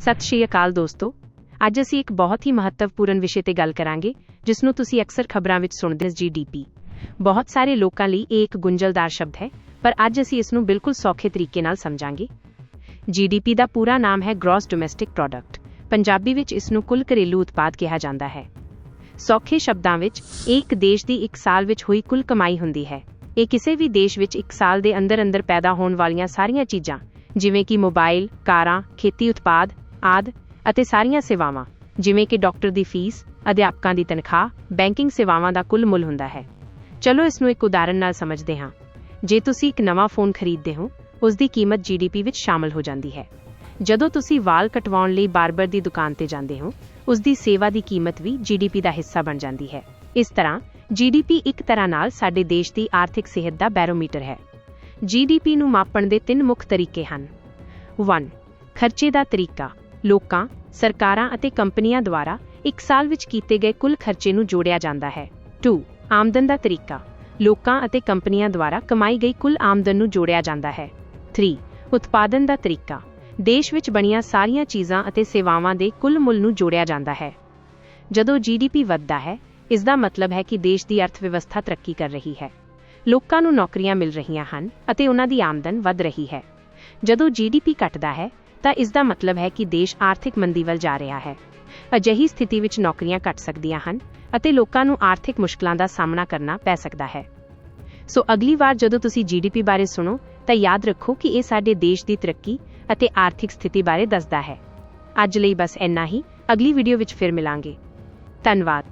ਸਤਿ ਸ਼੍ਰੀ ਅਕਾਲ ਦੋਸਤੋ। ਅੱਜ ਅਸੀਂ ਇੱਕ ਬਹੁਤ ਹੀ ਮਹੱਤਵਪੂਰਨ ਵਿਸ਼ੇ ਤੇ ਗੱਲ ਕਰਾਂਗੇ ਜਿਸ ਨੂੰ ਤੁਸੀਂ ਅਕਸਰ ਖਬਰਾਂ ਵਿੱਚ ਸੁਣਦੇ ਹੋ ਜੀਡੀਪੀ ਬਹੁਤ ਸਾਰੇ ਲੋਕਾਂ ਲਈ ਇਹ ਇੱਕ ਗੁੰਝਲਦਾਰ ਸ਼ਬਦ ਹੈ, ਪਰ ਅੱਜ ਅਸੀਂ ਇਸ ਨੂੰ ਬਿਲਕੁਲ ਸੌਖੇ ਤਰੀਕੇ ਨਾਲ ਸਮਝਾਂਗੇ। ਜੀਡੀਪੀ ਦਾ ਪੂਰਾ ਨਾਮ ਹੈ ਗ੍ਰੋਸ ਡੋਮੈਸਟਿਕ ਪ੍ਰੋਡਕਟ ਪੰਜਾਬੀ ਵਿੱਚ ਇਸ ਨੂੰ ਕੁੱਲ ਘਰੇਲੂ ਉਤਪਾਦ ਕਿਹਾ ਜਾਂਦਾ ਹੈ। ਸੌਖੇ ਸ਼ਬਦਾਂ ਵਿੱਚ, ਇਹ ਇੱਕ ਦੇਸ਼ ਦੀ ਇੱਕ ਸਾਲ ਵਿੱਚ ਹੋਈ ਕੁੱਲ ਕਮਾਈ ਹੁੰਦੀ ਹੈ। ਇਹ ਕਿਸੇ ਵੀ ਦੇਸ਼ ਵਿੱਚ ਇੱਕ ਸਾਲ ਦੇ ਅੰਦਰ ਅੰਦਰ ਪੈਦਾ ਹੋਣ ਵਾਲੀਆਂ ਸਾਰੀਆਂ ਚੀਜ਼ਾਂ, ਜਿਵੇਂ ਕਿ ਮੋਬਾਈਲ, ਕਾਰਾਂ, ਖੇਤੀ ਉਤਪਾਦ ਆਦਿ ਅਤੇ ਸਾਰੀਆਂ ਸੇਵਾਵਾਂ, ਜਿਵੇਂ ਕਿ ਡਾਕਟਰ ਦੀ ਫੀਸ, ਅਧਿਆਪਕਾਂ ਦੀ ਤਨਖਾਹ, ਬੈਂਕਿੰਗ ਸੇਵਾਵਾਂ ਦਾ ਕੁੱਲ ਮੁੱਲ ਹੁੰਦਾ ਹੈ। ਚਲੋ ਇਸ ਨੂੰ ਇੱਕ ਉਦਾਹਰਨ ਨਾਲ ਸਮਝਦੇ ਹਾਂ। ਜੇ ਤੁਸੀਂ ਇੱਕ ਨਵਾਂ ਫੋਨ ਖਰੀਦਦੇ ਹੋ, ਉਸ ਦੀ ਕੀਮਤ ਜੀਡੀਪੀ ਵਿੱਚ ਸ਼ਾਮਲ ਹੋ ਜਾਂਦੀ ਹੈ। ਜਦੋਂ ਤੁਸੀਂ ਵਾਲ ਕਟਵਾਉਣ ਲਈ ਬਾਰਬਰ ਦੀ ਦੁਕਾਨ ਤੇ ਜਾਂਦੇ ਹੋ, ਉਸ ਦੀ ਸੇਵਾ ਦੀ ਕੀਮਤ ਵੀ ਜੀਡੀਪੀ ਦਾ ਹਿੱਸਾ ਬਣ ਜਾਂਦੀ ਹੈ। ਇਸ ਤਰ੍ਹਾਂ ਜੀਡੀਪੀ ਇੱਕ ਤਰ੍ਹਾਂ ਨਾਲ ਸਾਡੇ ਦੇਸ਼ ਦੀ ਆਰਥਿਕ ਸਿਹਤ ਦਾ ਬੈਰੋਮੀਟਰ ਹੈ। ਜੀਡੀਪੀ ਨੂੰ ਮਾਪਣ ਦੇ ਤਿੰਨ ਮੁੱਖ ਤਰੀਕੇ ਹਨ। 1 ਖਰਚੇ ਦਾ ਤਰੀਕਾ। ਲੋਕਾਂ, ਸਰਕਾਰਾਂ ਅਤੇ ਕੰਪਨੀਆਂ ਦੁਆਰਾ ਇੱਕ ਸਾਲ ਵਿੱਚ ਕੀਤੇ ਗਏ ਕੁੱਲ ਖਰਚੇ ਨੂੰ ਜੋੜਿਆ ਜਾਂਦਾ ਹੈ। 2 ਆਮਦਨ ਦਾ ਤਰੀਕਾ। ਲੋਕਾਂ ਅਤੇ ਕੰਪਨੀਆਂ ਦੁਆਰਾ ਕਮਾਈ ਗਈ ਕੁੱਲ ਆਮਦਨ ਨੂੰ ਜੋੜਿਆ ਜਾਂਦਾ ਹੈ। 3 ਉਤਪਾਦਨ ਦਾ ਤਰੀਕਾ। ਦੇਸ਼ ਵਿੱਚ ਬਣੀਆਂ ਸਾਰੀਆਂ ਚੀਜ਼ਾਂ ਅਤੇ ਸੇਵਾਵਾਂ ਦੇ ਕੁੱਲ ਮੁੱਲ ਨੂੰ ਜੋੜਿਆ ਜਾਂਦਾ ਹੈ। ਜਦੋਂ ਜੀਡੀਪੀ ਵੱਧਦਾ ਹੈ, ਇਸ ਦਾ ਮਤਲਬ ਹੈ ਕਿ ਦੇਸ਼ ਦੀ ਅਰਥ ਵਿਵਸਥਾ ਤਰੱਕੀ ਕਰ ਰਹੀ ਹੈ। ਲੋਕਾਂ ਨੂੰ ਨੌਕਰੀਆਂ ਮਿਲ ਰਹੀਆਂ ਹਨ ਅਤੇ ਉਹਨਾਂ ਦੀ ਆਮਦਨ ਵੱਧ ਰਹੀ ਹੈ। ਜਦੋਂ ਜੀਡੀਪੀ ਘਟਦਾ ਹੈ ਤਾਂ ਇਸ ਦਾ ਮਤਲਬ ਹੈ ਕਿ ਦੇਸ਼ ਆਰਥਿਕ ਮੰਦੀ ਵੱਲ ਜਾ ਰਿਹਾ ਹੈ। ਅਜਿਹੀ ਸਥਿਤੀ ਵਿੱਚ ਨੌਕਰੀਆਂ ਘਟ ਸਕਦੀਆਂ ਹਨ ਅਤੇ ਲੋਕਾਂ ਨੂੰ ਆਰਥਿਕ ਮੁਸ਼ਕਲਾਂ ਦਾ ਸਾਹਮਣਾ ਕਰਨਾ ਪੈ ਸਕਦਾ ਹੈ। ਸੋ ਅਗਲੀ ਵਾਰ ਜਦੋਂ ਤੁਸੀਂ ਜੀਡੀਪੀ ਬਾਰੇ ਸੁਣੋ, ਤਾਂ ਯਾਦ ਰੱਖੋ ਕਿ ਇਹ ਸਾਡੇ ਦੇਸ਼ ਦੀ ਤਰੱਕੀ ਅਤੇ ਆਰਥਿਕ ਸਥਿਤੀ ਬਾਰੇ ਦੱਸਦਾ ਹੈ। ਅੱਜ ਲਈ ਬਸ ਇੰਨਾ ਹੀ। ਅਗਲੀ ਵੀਡੀਓ ਵਿੱਚ ਫਿਰ ਮਿਲਾਂਗੇ। ਧੰਨਵਾਦ।